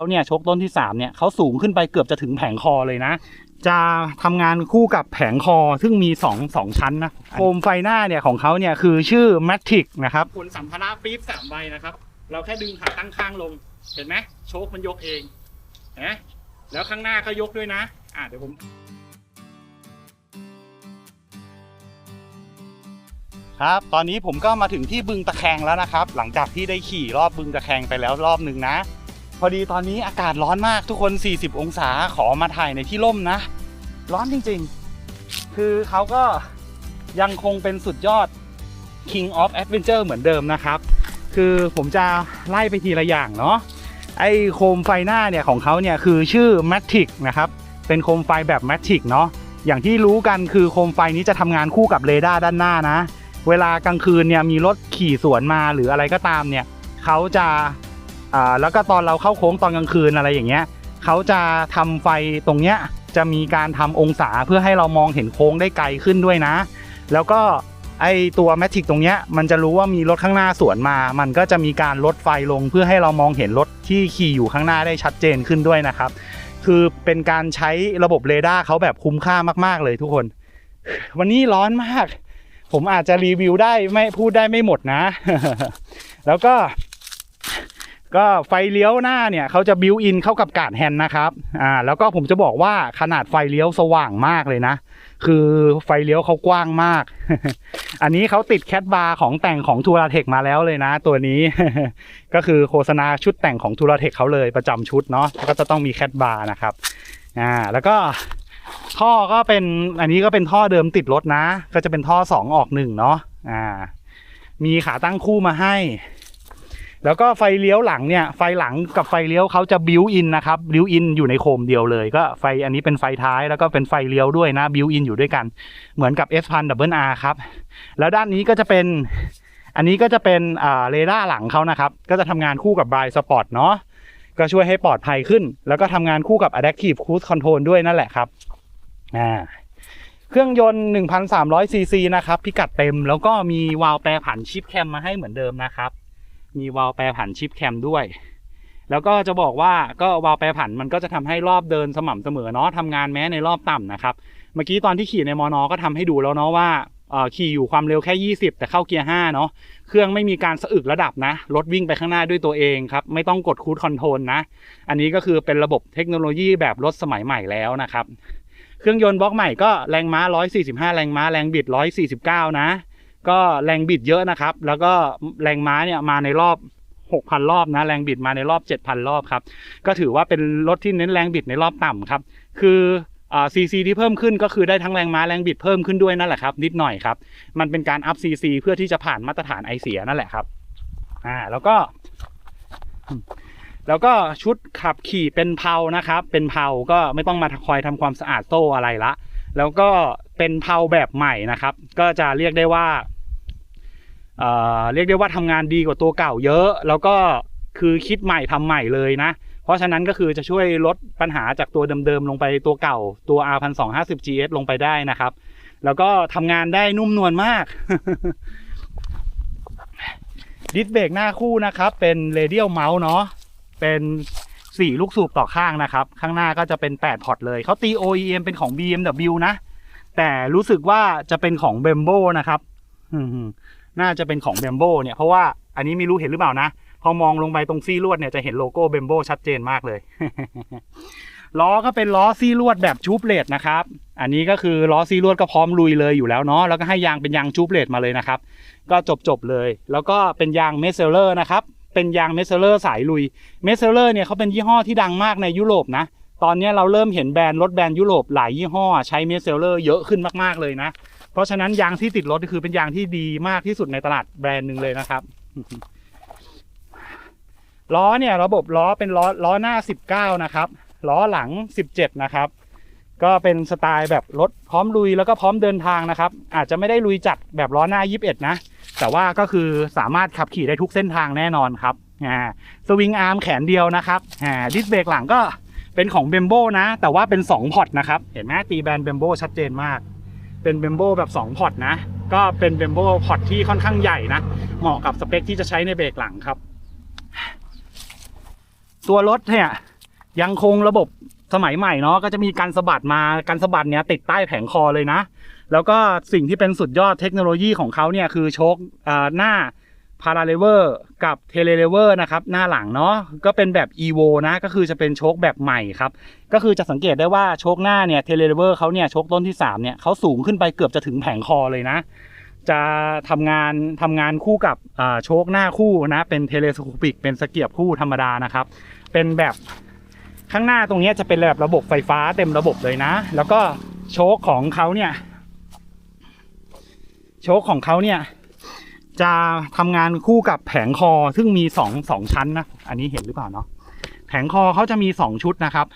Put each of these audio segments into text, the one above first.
เขาเนี่ยชกต้นที่3เนี่ยเขาสูงขึ้นไปเกือบจะถึงแผงคอเลยนะ จะทำงานคู่กับแผงคอซึ่งมี2 2ชั้นนะโคมไฟหน้าเนี่ยของเขาเนี่ยคือชื่อ Matic นะครับผลสัมภาระปี๊บสามใบนะครับ เราแค่ดึงขาตั้งข้างลง เห็นไหมโชคมันยกเองเห็นไหมแล้วข้างหน้าก็ยกด้วยนะ อะเดี๋ยวผมครับ ตอนนี้ผมก็มาถึงที่บึงตะแคงแล้วนะครับ หลังจากที่ได้ขี่รอบบึงตะแคงไปแล้วรอบหนึ่งนะ พอดีตอนนี้อากาศร้อนมากทุกคน 40 องศาขอมาถ่ายในที่ร่มนะ ร้อนจริงๆ คือเขาก็ยังคงเป็นสุดยอด King of Adventure เหมือนเดิมนะครับ คือผมจะไล่ไปทีละอย่างเนาะไอโคมไฟหน้าเนี่ยของเขาเนี่ยคือชื่อ Matic นะครับ เป็นโคมไฟแบบ Matic เนาะอย่างที่รู้กันคือโคมไฟนี้จะทำงานคู่กับเรดาร์ด้านหน้านะ เวลากลางคืนเนี่ยมีรถขี่สวนมาหรืออะไรก็ตามเนี่ยเขาจะ อ่าแล้วก็ตอนเราเข้าโค้งตอนกลางคืนอะไรอย่างเงี้ยเขาจะทำไฟตรงเนี้ยจะมีการทำองศาเพื่อให้เรามองเห็นโค้งได้ไกลขึ้นด้วยนะ แล้วก็ไอตัวแมทริกตรงเนี้ยมันจะรู้ว่ามีรถข้างหน้าสวนมา มันก็จะมีการลดไฟลงเพื่อให้เรามองเห็นรถที่ขี่อยู่ข้างหน้าได้ชัดเจนขึ้นด้วยนะครับ คือเป็นการใช้ระบบเรดาร์เขาแบบคุ้มค่ามาก ๆ เลยทุกคน วันนี้ร้อนมาก ผมอาจจะรีวิวได้ไม่พูดได้ไม่หมดนะ แล้วก็ ก็ไฟเลี้ยวหน้าเนี่ยเขาจะบิวอินเข้ากับกาดแฮนนะครับอ่าแล้วก็ผมจะบอกว่าขนาดไฟเลี้ยวสว่างมากเลยนะ คือไฟเลี้ยวเขากว้างมาก อันนี้เขาติดแคทบาร์ของแต่งของทูราเทคมาแล้วเลยนะ ตัวนี้ ก็คือโฆษณาชุดแต่งของทูราเทคเขาเลยประจำชุดเนาะก็จะต้องมีแคทบาร์นะครับอ่าแล้วก็ท่อก็เป็นอันนี้ก็เป็นท่อเดิมติดรถนะ ก็จะเป็นท่อสองออกหนึ่งเนาะอ่ามีขาตั้งคู่มาให้ แล้วก็ไฟเลี้ยวหลังเนี่ยไฟหลังกับไฟเลี้ยวเขาจะบิวอินนะครับบิวอินอยู่ในโคมเดียวเลย ก็ไฟอันนี้เป็นไฟท้ายแล้วก็เป็นไฟเลี้ยวด้วยนะบิวอินอยู่ด้วยกัน เหมือนกับ S พันดับเบิลอาร์ครับ แล้วด้านนี้ก็จะเป็นอันนี้ก็จะเป็นอ่าเรดาร์หลังเขานะครับ ก็จะทำงานคู่กับบ i สปอร์ตเนาะก็ช่วยให้ปลอดภัยขึ้น แล้วก็ทำงานคู่กับ Adaptive Cruise Control ด้วยนั่นแหละครับอ่าเครื่องยนต์ 1,300ซีซีนะครับ พิกัดเต็ม แล้วก็มีวาล์วแปรผันชิปแคมมาให้เหมือนเดิมนะครับ มีวาล์วแปรผันชิปแคมด้วย แล้วก็จะบอกว่าก็วาล์วแปรผันมันก็จะทำให้รอบเดินสม่ำเสมอเนาะทำงานแม้ในรอบต่ำนะครับ เมื่อกี้ตอนที่ขี่ในมอนอก็ทำให้ดูแล้วเนาะว่าขี่อยู่ความเร็วแค่ 20 แต่เข้าเกียร์5เนาะเครื่องไม่มีการสะอึกระดับนะ รถวิ่งไปข้างหน้าด้วยตัวเองครับ ไม่ต้องกดคูดคอนโทรลนะ อันนี้ก็คือเป็นระบบเทคโนโลยีแบบรถสมัยใหม่แล้วนะครับ เครื่องยนต์บล็อกใหม่ก็แรงม้า 145 แรงม้าแรงบิด 149 นะ ก็แรงบิดเยอะนะครับ แล้วก็แรงม้าเนี่ยมาในรอบ 6,000 รอบนะแรงบิดมาในรอบ 7,000 รอบครับ ก็ถือว่าเป็นรถที่เน้นแรงบิดในรอบต่ำครับ คือซีซีที่เพิ่มขึ้นก็คือได้ทั้งแรงม้าแรงบิดเพิ่มขึ้นด้วยนั่นแหละครับนิดหน่อยครับ มันเป็นการอัพซีซีเพื่อที่จะผ่านมาตรฐานไอเสียนั่นแหละครับอ่าแล้วก็แล้วก็ชุดขับขี่เป็นเพานะครับ เป็นเพาก็ไม่ต้องมาคอยทำความสะอาดโซ่อะไรละ แล้วก็ เป็นเพาแบบใหม่นะครับ ก็จะเรียกได้ว่าเอ่อเรียกได้ว่าทำงานดีกว่าตัวเก่าเยอะ แล้วก็คือคิดใหม่ทำใหม่เลยนะ เพราะฉะนั้นก็คือจะช่วยลดปัญหาจากตัวเดิมๆลงไปตัวเก่าตัว R 1 2 5 0 GS ลงไปได้นะครับ แล้วก็ทำงานได้นุ่มนวลมากดิสเบรกหน้าคู่นะครับ เป็นเรเดียลเมาส์เนาะเป็น4ลูกสูบต่อข้างนะครับ ข้างหน้าก็จะเป็น 8 พอร์ตเลยเขาตี OEM เป็นของ BMW นะ แต่รู้สึกว่าจะเป็นของ b e m b o นะครับน่าจะเป็นของ b e m b o เนี่ยเพราะว่าอันนี้ไม่รู้เห็นหรือเปล่านะ พอมองลงไปตรงซี่ลวดเนี่ยจะเห็นโลโก้ b e m b o ชัดเจนมากเลย ล้อก็เป็นล้อซี่ลวดแบบชูบเลดนะครับ อันนี้ก็คือล้อซี่ลวดก็พร้อมลุยเลยอยู่แล้วเนาะแล้วก็ให้ยางเป็นยางชูบเลดมาเลยนะครับ ก็จบจบๆเลย แล้วก็เป็นยางเมสเซลเลอร์นะครับเป็นยางเมสเซลเลอร์สายลุยเมสเซลเลอร์เนี่ยเขาเป็นยี่ห้อที่ดังมากในยุโรปนะ ตอนนี้เราเริ่มเห็นแบรนด์รถแบรนด์ยุโรปหลายยี่ห้อ ใช้เมสเซลเลอร์เยอะขึ้นมากๆเลยนะ เพราะฉะนั้นยางที่ติดรถคือเป็นยางที่ดีมากที่สุดในตลาดแบรนด์หนึ่งเลยนะครับล้อเนี่ยระบบล้อเป็นล้อล้อหน้า 19 นะครับ ล้อหลัง 17 นะครับ ก็เป็นสไตล์แบบรถพร้อมลุยแล้วก็พร้อมเดินทางนะครับ อาจจะไม่ได้ลุยจัดแบบล้อหน้า 21 นะ แต่ว่าก็คือสามารถขับขี่ได้ทุกเส้นทางแน่นอนครับอ่าสวิงอาร์มแขนเดียวนะครับอ่าดิสเบรกหลังก็ เป็นของเบมโบนะ แต่ว่าเป็น2พอร์ตนะครับ เห็นไหมตีแบรนด์เบมโบชัดเจนมาก เป็นเบมโบแบบ2พอร์ตนะ ก็เป็นเบมโบพอร์ตที่ค่อนข้างใหญ่นะ เหมาะกับสเปคที่จะใช้ในเบรกหลังครับ ตัวรถเนี่ยยังคงระบบสมัยใหม่เนาะก็จะมีการสะบัดมาการสะบัดเนี้ยติดใต้แผงคอเลยนะ แล้วก็สิ่งที่เป็นสุดยอดเทคโนโลยีของเขาเนี่ยคือโชคอ่าหน้าพาราเลเวอร์ กับเทเลเลเวอร์นะครับหน้าหลังเนาะก็เป็นแบบ EVO นะก็คือจะเป็นโชคแบบใหม่ครับก็คือจะสังเกตได้ว่าโชคหน้าเนี่ยเทเลเลเวอร์เขาเนี่ยโชคต้นที่3เนี่ยเขาสูงขึ้นไปเกือบจะถึงแผงคอเลยนะ จะทำงานทำงานคู่กับโชคหน้าคู่นะเป็นเทเลสโคปิกเป็นสเกียบคู่ธรรมดานะครับ เป็นแบบข้างหน้าตรงนี้จะเป็นแบบระบบไฟฟ้าเต็มระบบเลยนะ แล้วก็โชคของเขาเนี่ยโชคของเขาเนี่ย จะทำงานคู่กับแผงคอซึ่งมีสองสองชั้นนะ อันนี้เห็นหรือเปล่าเนาะแผงคอเขาจะมีสองชุดนะครับ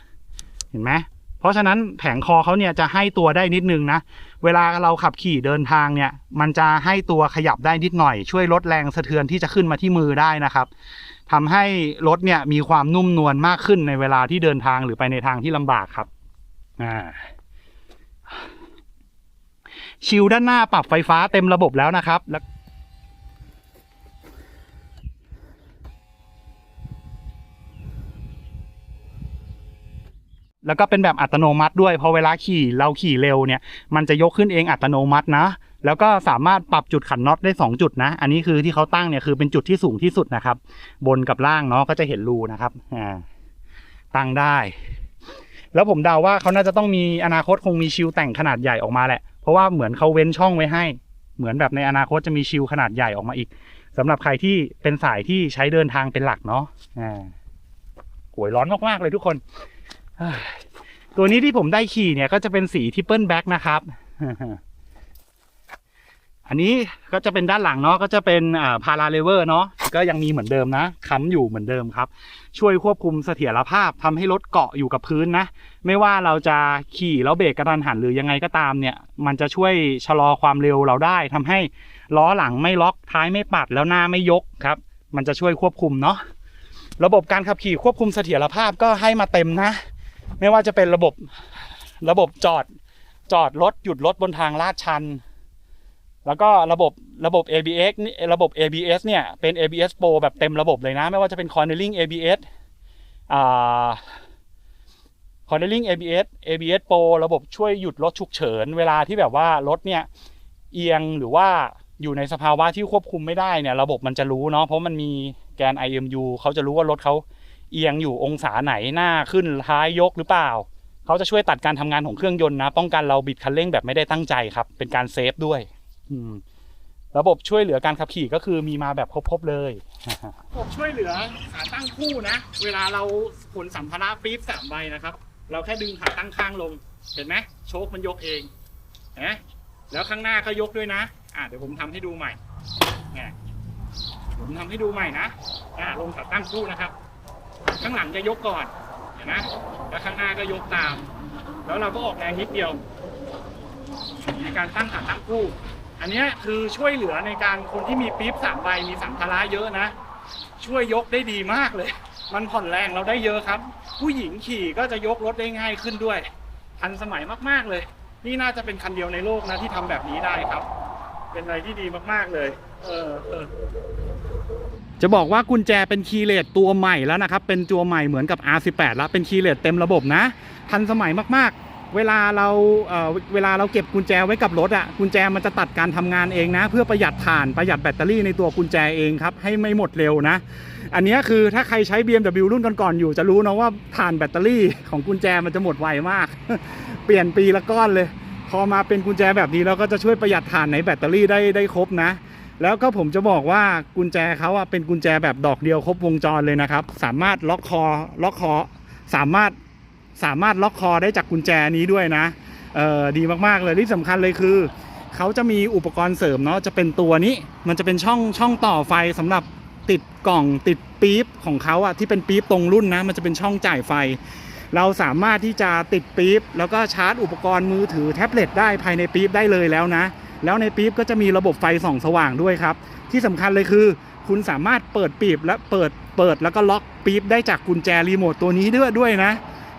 เห็นไหมเพราะฉะนั้นแผงคอเขาเนี่ยจะให้ตัวได้นิดนึงนะ เวลาเราขับขี่เดินทางเนี่ย มันจะให้ตัวขยับได้นิดหน่อย ช่วยลดแรงสะเทือนที่จะขึ้นมาที่มือได้นะครับทำให้รถเนี่ยมีความนุ่มนวลมากขึ้นในเวลาที่เดินทางหรือไปในทางที่ลำบากครับอ่าชิลด้านหน้าปรับไฟฟ้าเต็มระบบแล้วนะครับแล้ว แล้วก็เป็นแบบอัตโนมัติด้วยพอเวลาขี่เราขี่เร็วเนี่ย มันจะยกขึ้นเองอัตโนมัตินะ แล้วก็สามารถปรับจุดขันน็อตได้ 2 จุดนะ อันนี้คือที่เขาตั้งเนี่ยคือเป็นจุดที่สูงที่สุดนะครับ บนกับล่างเนาะก็จะเห็นรูนะครับอ่าตั้งได้ แล้วผมเดาว่าเขาน่าจะต้องมีอนาคตคงมีชิลแต่งขนาดใหญ่ออกมาแหละ เพราะว่าเหมือนเขาเว้นช่องไว้ให้ เหมือนแบบในอนาคตจะมีชิลขนาดใหญ่ออกมาอีกสำหรับใครที่เป็นสายที่ใช้เดินทางเป็นหลักเนาะอ่าโหยร้อนมากๆเลยทุกคน ตัวนี้ที่ผมได้ขี่เนี่ยก็จะเป็นสีทิปเปิลแบ็กนะครับ อันนี้ก็จะเป็นด้านหลังเนาะก็จะเป็นพาราเลเวอร์เนาะก็ยังมีเหมือนเดิมนะค้ำอยู่เหมือนเดิมครับ ช่วยควบคุมเสถียรภาพทำให้รถเกาะอยู่กับพื้นนะ ไม่ว่าเราจะขี่แล้วเบรกกระทันหันหรือยังไงก็ตามเนี่ย มันจะช่วยชะลอความเร็วเราได้ทำให้ล้อหลังไม่ล็อกท้ายไม่ปัดแล้วหน้าไม่ยกครับ มันจะช่วยควบคุมเนาะระบบการขับขี่ควบคุมเสถียรภาพก็ให้มาเต็มนะ ไม่ว่าจะเป็นระบบระบบจอดจอดรถหยุดรถบนทางลาดชัน แล้วก็ระบบระบบ ABS นี่ระบบ ABS เนี่ยเป็น ABS Pro แบบเต็มระบบเลยนะ ไม่ว่าจะเป็น Cornering ABS อ่า Cornering ABS ABS Pro ระบบช่วยหยุดรถฉุกเฉิน เวลาที่แบบว่ารถเนี่ยเอียงหรือว่าอยู่ในสภาวะที่ควบคุมไม่ได้เนี่ย ระบบมันจะรู้เนาะเพราะมันมีแกน IMU เขาจะรู้ว่ารถเขา เอียงอยู่องศาไหนหน้าขึ้นท้ายยกหรือเปล่า เขาจะช่วยตัดการทำงานของเครื่องยนต์นะ ป้องกันเราบิดคันเร่งแบบไม่ได้ตั้งใจครับ เป็นการเซฟด้วย อืมระบบช่วยเหลือการขับขี่ก็คือมีมาแบบครบๆเลย ระบบช่วยเหลือขาตั้งคู่นะ เวลาเราขนสัมภาระปี๊บสามใบนะครับ เราแค่ดึงขาตั้งข้างลง เห็นไหมโชคมันยกเองเห็นไหมแล้วข้างหน้าก็ยกด้วยนะ อะเดี๋ยวผมทำให้ดูใหม่เนี่ยผมทำให้ดูใหม่นะอะลงขาตั้งคู่นะครับ ข้างหลังจะยกก่อนเห็นไหมแล้วข้างหน้าก็ยกตาม แล้วเราก็ออกแรงนิดเดียว ในการตั้งขาตั้งคู่ อันนี้คือช่วยเหลือในการคนที่มีปี๊บสามใบมีสัมภาระเยอะนะ ช่วยยกได้ดีมากเลย มันผ่อนแรงเราได้เยอะครับ ผู้หญิงขี่ก็จะยกรถได้ง่ายขึ้นด้วย ทันสมัยมากๆเลย นี่น่าจะเป็นคันเดียวในโลกนะที่ทำแบบนี้ได้ครับ เป็นอะไรที่ดีมากๆเลย เออเออ จะบอกว่ากุญแจเป็นคีย์เลสตัวใหม่แล้วนะครับ เป็นตัวใหม่เหมือนกับ R18 แล้วเป็นคีย์เลสเต็มระบบนะ ทันสมัยมากๆ เวลาเราเเวลาเราเก็บกุญแจไว้กับรถอะ่ะกุญแจมันจะตัดการทำงานเองนะ เพื่อประหยัดถ่านประหยัดแบตเตอรี่ในตัวกุญแจเองครับ ให้ไม่หมดเร็วนะ อันนี้คือถ้าใครใช้ BMW รุ่นก่อนๆอยู่ จะรู้นะว่าถ่านแบตเตอรี่ของกุญแจมันจะหมดไวมาก เปลี่ยนปีละก้อนเลย พอมาเป็นกุญแจแบบนี้แล้วก็จะช่วยประหยัดถ่านในแบตเตอรี่ได้ได้ครบนะ แล้วก็ผมจะบอกว่ากุญแจเขาอะเป็นกุญแจแบบดอกเดียวครบวงจรเลยนะครับ สามารถล็อกคอล็อกคอสามารถสามารถล็อกคอได้จากกุญแจนี้ด้วยนะเออดีมากๆเลยที่สำคัญเลยคือเขาจะมีอุปกรณ์เสริมเนาะจะเป็นตัวนี้มันจะเป็นช่องช่องต่อไฟสำหรับติดกล่องติดปี๊บของเขาอะที่เป็นปี๊บตรงรุ่นนะ มันจะเป็นช่องจ่ายไฟ เราสามารถที่จะติดปี๊บแล้วก็ชาร์จอุปกรณ์มือถือแท็บเล็ตได้ภายในปี๊บได้เลยแล้วนะ แล้วในปี๊บก็จะมีระบบไฟส่องสว่างด้วยครับ ที่สำคัญเลยคือ คุณสามารถเปิดปี๊บและเปิดเปิดแล้วก็ล็อกปี๊บได้จากกุญแจรีโมทตัวนี้ด้วยด้วยนะ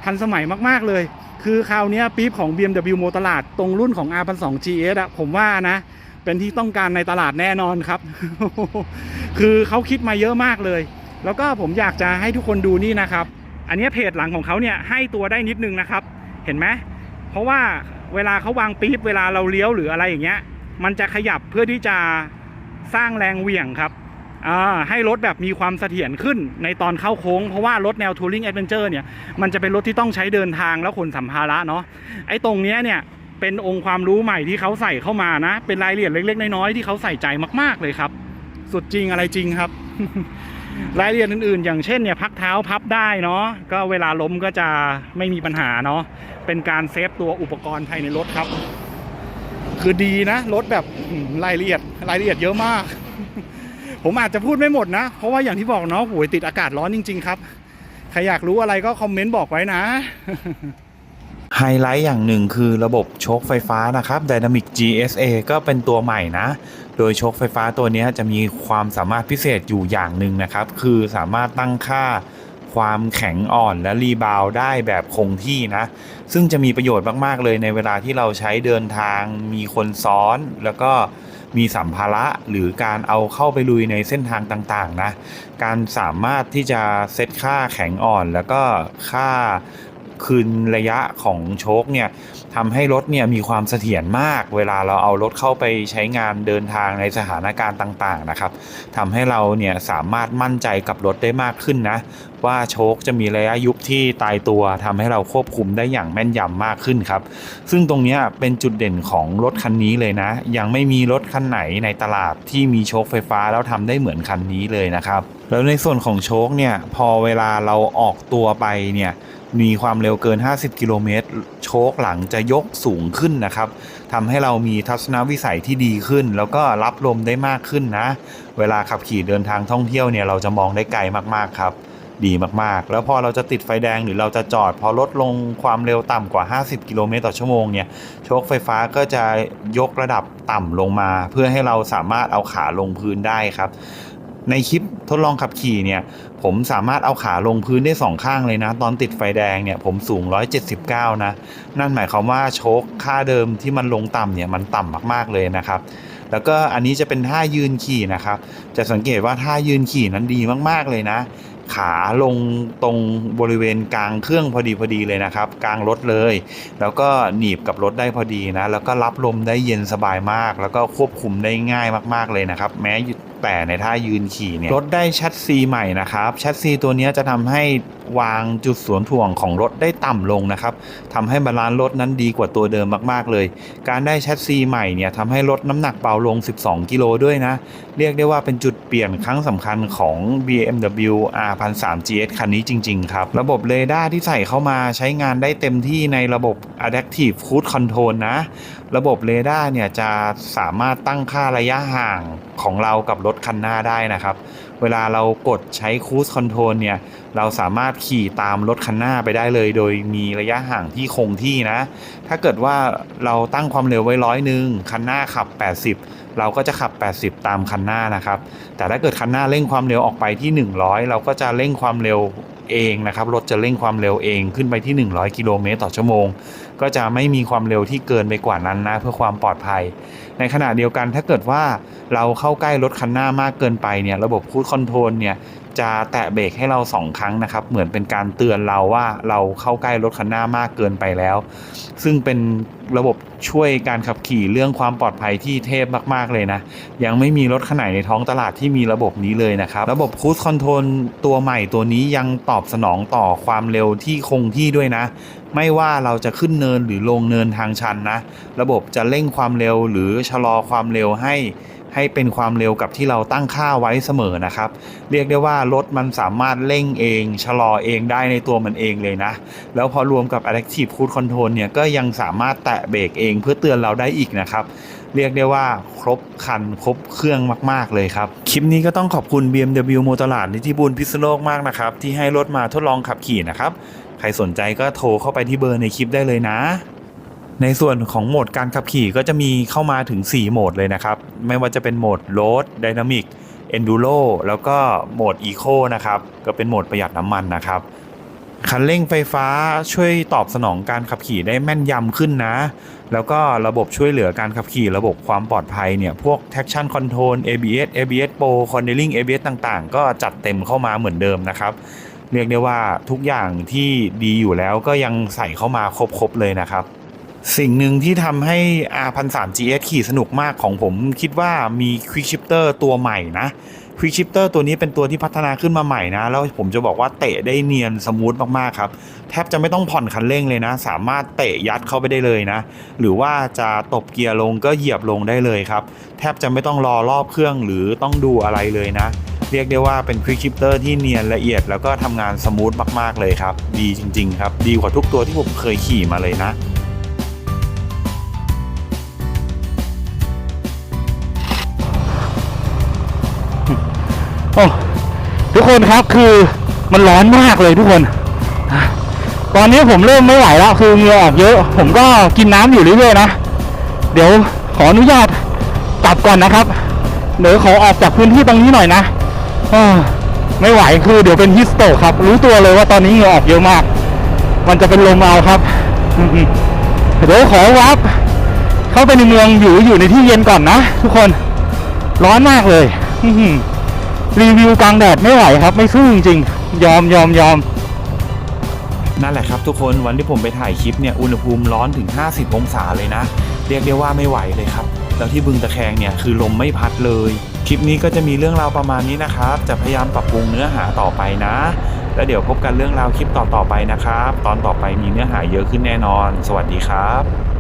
ทันสมัยมากๆเลย คือคราวนี้ปี๊บของ BMW โมตลาดตรงรุ่นของ R12 GS อะผมว่านะ เป็นที่ต้องการในตลาดแน่นอนครับ คือเขาคิดมาเยอะมากเลย แล้วก็ผมอยากจะให้ทุกคนดูนี่นะครับ อันนี้เพจหลังของเขาเนี่ยให้ตัวได้นิดนึงนะครับ เห็นไหมเพราะว่าเวลาเขาวางปี๊บเวลาเราเลี้ยวหรืออะไรอย่างเงี้ย มันจะขยับเพื่อที่จะสร้างแรงเหวี่ยงครับให้รถแบบมีความเสถียรขึ้นในตอนเข้าโค้ง เพราะว่ารถแนวทัวริงแอดเวนเจอร์เนี่ยมันจะเป็นรถที่ต้องใช้เดินทางแล้วขนสัมภาระเนาะไอ้ตรงเนี้ยเนี่ยเป็นองค์ความรู้ใหม่ที่เขาใส่เข้ามานะ เป็นรายละเอียดเล็ก ๆ น้อยๆที่เขาใส่ใจมาก ๆเลยครับ สุดจริงอะไรจริงครับ รายละเอียดอื่นๆ อย่างเช่นเนี่ยพักเท้าพับได้เนาะก็เวลาล้มก็จะไม่มีปัญหาเนาะเป็นการเซฟตัวอุปกรณ์ภายในรถครับ คือดีนะรถแบบรายละเอียดรายละเอียดเยอะมาก ผมอาจจะพูดไม่หมดนะ เพราะว่าอย่างที่บอกเนาะโหยติดอากาศร้อนจริง ๆ ครับ ใครอยากรู้อะไรก็คอมเมนต์บอกไว้นะไฮไลท์อย่างหนึ่งคือระบบโชคไฟฟ้านะครับ Dynamic GSA ก็เป็นตัวใหม่นะ โดยโชคไฟฟ้าตัวนี้จะมีความสามารถพิเศษอยู่อย่างหนึ่งนะครับ คือสามารถตั้งค่า ความแข็งอ่อนและรีบาวได้แบบคงที่นะ ซึ่งจะมีประโยชน์มาก ๆ เลยในเวลาที่เราใช้เดินทาง มีคนซ้อนแล้วก็มีสัมภาระหรือการเอาเข้าไปลุยในเส้นทางต่างๆนะ การสามารถที่จะเซตค่าแข็งอ่อนแล้วก็ค่าคืนระยะของโชคเนี่ย ทำให้รถเนี่ยมีความเสถียรมาก เวลาเราเอารถเข้าไปใช้งานเดินทางในสถานการณ์ต่างๆนะครับทำให้เราเนี่ยสามารถมั่นใจกับรถได้มากขึ้นนะ ว่าโชคจะมีระยะยุบที่ตายตัวทำให้เราควบคุมได้อย่างแม่นยำมากขึ้นครับ ซึ่งตรงนี้เป็นจุดเด่นของรถคันนี้เลยนะ ยังไม่มีรถคันไหนในตลาดที่มีโชคไฟฟ้าแล้วทำได้เหมือนคันนี้เลยนะครับ แล้วในส่วนของโชคเนี่ยพอเวลาเราออกตัวไปเนี่ย มีความเร็วเกิน 50 กิโลเมตร โชคหลังจะยกสูงขึ้นนะครับทำให้เรามีทัศนวิสัยที่ดีขึ้น แล้วก็รับลมได้มากขึ้นนะ เวลาขับขี่เดินทางท่องเที่ยวเนี่ยเราจะมองได้ไกลมากๆครับ ดีมากๆ แล้วพอเราจะติดไฟแดงหรือเราจะจอด พอลดลงความเร็วต่ำกว่า 50 กิโลเมตรต่อชั่วโมงเนี่ยโชคไฟฟ้าก็จะยกระดับต่ำลงมา เพื่อให้เราสามารถเอาขาลงพื้นได้ครับ ในคลิปทดลองขับขี่เนี่ย ผมสามารถเอาขาลงพื้นได้สองข้างเลยนะ ตอนติดไฟแดงเนี่ยผมสูง 179 นะ นั่นหมายความว่าโชคค่าเดิมที่มันลงต่ำเนี่ยมันต่ำมากๆเลยนะครับ แล้วก็อันนี้จะเป็นท่ายืนขี่นะครับ จะสังเกตว่าท่ายืนขี่นั้นดีมากๆเลยนะ ขาลงตรงบริเวณกลางเครื่องพอดีพอดีเลยนะครับ กลางรถเลย แล้วก็หนีบกับรถได้พอดีนะ แล้วก็รับลมได้เย็นสบายมาก แล้วก็ควบคุมได้ง่ายมาก ๆเลยนะครับ แม้ แต่ในท่ายืนขี่เนี่ยรถได้ชัดซีใหม่นะครับชัดซีตัวนี้จะทำให้วางจุดสวนถ่วงของรถได้ต่ำลงนะครับทำให้บาลานซ์รถนั้นดีกว่าตัวเดิมมากๆเลย การได้แชสซีใหม่เนี่ยทำให้ลดน้ำหนักเบาลง 12 กิโลด้วยนะ เรียกได้ว่าเป็นจุดเปลี่ยนครั้งสำคัญของ BMW R1003 GS คันนี้จริง ๆ ครับ ระบบเรดาร์ที่ใส่เข้ามาใช้งานได้เต็มที่ในระบบ Adaptive Cruise Control นะ ระบบเรดาร์เนี่ยจะสามารถตั้งค่าระยะห่างของเรากับรถคันหน้าได้นะครับ เวลาเรากดใช้ Cruise Control เนี่ย เราสามารถขี่ตามรถคันหน้าไปได้เลย โดยมีระยะห่างที่คงที่นะ ถ้าเกิดว่าเราตั้งความเร็วไว้ร้อยหนึ่งคันหน้าขับ 80 เราก็จะขับ 80 ตามคันหน้านะครับ แต่ถ้าเกิดคันหน้าเร่งความเร็วออกไปที่ 100 เราก็จะเร่งความเร็ว เองนะครับรถจะเร่งความเร็วเองขึ้นไปที่ 100 กิโลเมตรต่อชั่วโมง ก็จะไม่มีความเร็วที่เกินไปกว่านั้นนะเพื่อความปลอดภัย ในขณะเดียวกันถ้าเกิดว่าเราเข้าใกล้รถคันหน้ามากเกินไปเนี่ยระบบคูดคอนโทรลเนี่ย จะแตะเบรกให้เราสองครั้งนะครับ เหมือนเป็นการเตือนเราว่าเราเข้าใกล้รถคันหน้ามากเกินไปแล้ว ซึ่งเป็นระบบช่วยการขับขี่เรื่องความปลอดภัยที่เทพมากๆเลยนะ ยังไม่มีรถขนาดในท้องตลาดที่มีระบบนี้เลยนะครับ ระบบคู i คอนโทรลตัวใหม่ตัวนี้ยังตอบสนองต่อความเร็วที่คงที่ด้วยนะ ไม่ว่าเราจะขึ้นเนินหรือลงเนินทางชันนะ ระบบจะเร่งความเร็วหรือชะลอความเร็วให้ ให้เป็นความเร็วกับที่เราตั้งค่าไว้เสมอนะครับ เรียกได้ว่ารถมันสามารถเร่งเอง ชะลอเองได้ในตัวมันเองเลยนะ แล้วพอรวมกับ Adaptive Cruise Control เนี่ยก็ยังสามารถแตะเบรกเองเพื่อเตือนเราได้อีกนะครับเรียกได้ว่าครบคันครบเครื่องมาก ๆ เลยครับ คลิปนี้ก็ต้องขอบคุณ BMW โมตลาดนิติบุญพิษณุโลกมากนะครับ ที่ให้รถมาทดลองขับขี่นะครับ ใครสนใจก็โทรเข้าไปที่เบอร์ในคลิปได้เลยนะ ในส่วนของโหมดการขับขี่ก็จะมีเข้ามาถึง 4 โหมดเลยนะครับ ไม่ว่าจะเป็นโหมด Road Dynamic Enduro แล้วก็โหมด Eco นะครับ ก็เป็นโหมดประหยัดน้ำมันนะครับ คันเร่งไฟฟ้าช่วยตอบสนองการขับขี่ได้แม่นยำขึ้นนะ แล้วก็ระบบช่วยเหลือการขับขี่ระบบความปลอดภัยเนี่ย พวก traction control ABS ABS Pro Cornering ABS ต่างๆ ก็จัดเต็มเข้ามาเหมือนเดิมนะครับ เรียกได้ว่าทุกอย่างที่ดีอยู่แล้วก็ยังใส่เข้ามาครบๆเลยนะครับ สิ่งหนึ่งที่ทำให้ R1003 GS ขี่สนุกมากของผมคิดว่ามี Quick Shifter ตัวใหม่นะ Quick Shifter ตัวนี้เป็นตัวที่พัฒนาขึ้นมาใหม่นะ แล้วผมจะบอกว่าเตะได้เนียนสมูทมากๆครับ แทบจะไม่ต้องผ่อนคันเร่งเลยนะ สามารถเตะยัดเข้าไปได้เลยนะ หรือว่าจะตบเกียร์ลงก็เหยียบลงได้เลยครับ แทบจะไม่ต้องรอรอบเครื่องหรือต้องดูอะไรเลยนะ เรียกได้ว่าเป็น Quick Shifter ที่เนียนละเอียดแล้วก็ทำงานสมูทมากๆเลยครับ ดีจริง ๆ ครับ ดีกว่าทุกตัวที่ผมเคยขี่มาเลยนะ โอ้ทุกคนครับคือมันร้อนมากเลยทุกคน ตอนนี้ผมเริ่มไม่ไหวแล้วคือเหงื่อออกเยอะ ผมก็กินน้ำอยู่เรื่อยๆนะ เดี๋ยวขออนุญาตกลับก่อนนะครับ เดี๋ยวขอออกจากพื้นที่ตรงนี้หน่อยนะไม่ไหวคือเดี๋ยวเป็นฮิสโตครับ รู้ตัวเลยว่าตอนนี้เหงื่อออกเยอะมาก มันจะเป็นลมเอาครับเดี๋ยวขอวับเข้าไปในเมืองอยู่อยู่ในที่เย็นก่อนนะทุกคน ร้อนมากเลย อื รีวิวกลางแดดไม่ไหวครับ ไม่สู้จริงๆยอมยอมยอมนั่นแหละครับทุกคนวันที่ผมไปถ่ายคลิปเนี่ยอุณหภูมิร้อนถึง 50 องศาเลยนะ เรียกได้ว่าไม่ไหวเลยครับ แล้วที่บึงตะแคงเนี่ยคือลมไม่พัดเลย คลิปนี้ก็จะมีเรื่องราวประมาณนี้นะครับ จะพยายามปรับปรุงเนื้อหาต่อไปนะ แล้วเดี๋ยวพบกันเรื่องราวคลิปต่อๆไปนะครับ ตอนต่อไปมีเนื้อหาเยอะขึ้นแน่นอน สวัสดีครับ